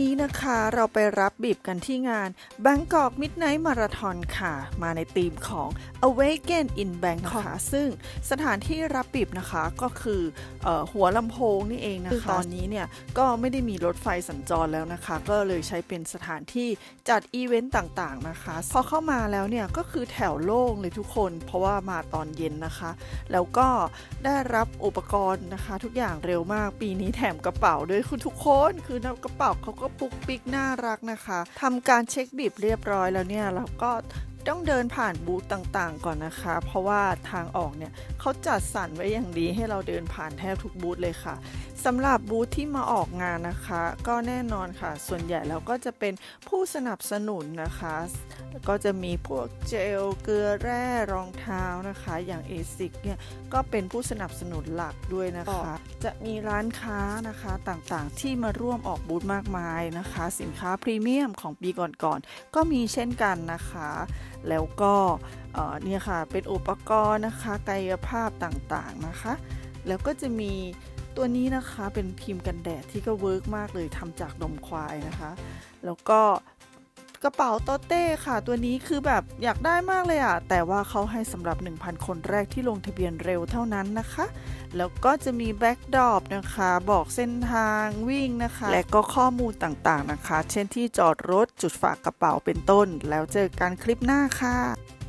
นี้นะคะเราไปรับบีบกันที่งาน Bangkok Midnight Marathon ค่ะ มาในธีมของ Awaken in Bangkok นะคะซึ่งสถานที่รับบีบนะคะก็คือเออหัวลำโพงนี่เองนะคะตอนนี้เนี่ยก็ไม่ได้มีรถไฟสัญจรแล้วนะคะ ก็เลยใช้เป็นสถานที่จัดอีเวนต์ต่างๆนะคะ พอเข้ามาแล้วเนี่ยก็คือแถวโล่งเลยทุกคน เพราะว่ามาตอนเย็นนะคะ แล้วก็ได้รับอุปกรณ์นะคะ ทุกอย่างเร็วมากปีนี้แถมกระเป๋าด้วยคุณทุกคนคือกระเป๋าเขาก็ปุกปิกน่ารักนะคะทำการเช็คบีบเรียบร้อยแล้วเนี่ยเราก็ ต้องเดินผ่านบูธต่างๆ ก่อนนะคะ เพราะว่าทางออกเนี่ยเขาจัดสรรไว้อย่างดีให้เราเดินผ่านแทบทุกบูธเลยค่ะสำหรับบูธที่มาออกงานนะคะ ก็แน่นอนค่ะ ส่วนใหญ่แล้วก็จะเป็นผู้สนับสนุนนะคะแล้วก็จะมีพวกเจลเกลือแร่รองเท้านะคะ อย่าง ASIC เนี่ยก็เป็นผู้สนับสนุนหลักด้วยนะคะ จะมีร้านค้านะคะต่างๆ ที่มาร่วมออกบูธมากมายนะคะ สินค้าพรีเมียมของปีก่อนๆก็มีเช่นกันนะคะ แล้วก็เนี่ยค่ะเป็นอุปกรณ์นะคะกายภาพต่างๆนะคะ แล้วก็จะมีตัวนี้นะคะเป็นครีมกันแดดที่ก็เวิร์กมากเลยทำจากนมควายนะคะ แล้วก็ กระเป๋าโตเต้ค่ะ ตัวนี้คือแบบอยากได้มากเลยอะแต่ว่าเขาให้สำหรับ 1,000 คนแรกที่ลงทะเบียนเร็วเท่านั้นนะคะ แล้วก็จะมีแบ็กดรอปนะคะ บอกเส้นทางวิ่งนะคะ และก็ข้อมูลต่างๆนะคะ เช่นที่จอดรถจุดฝากกระเป๋าเป็นต้น แล้วเจอกันคลิปหน้าค่ะ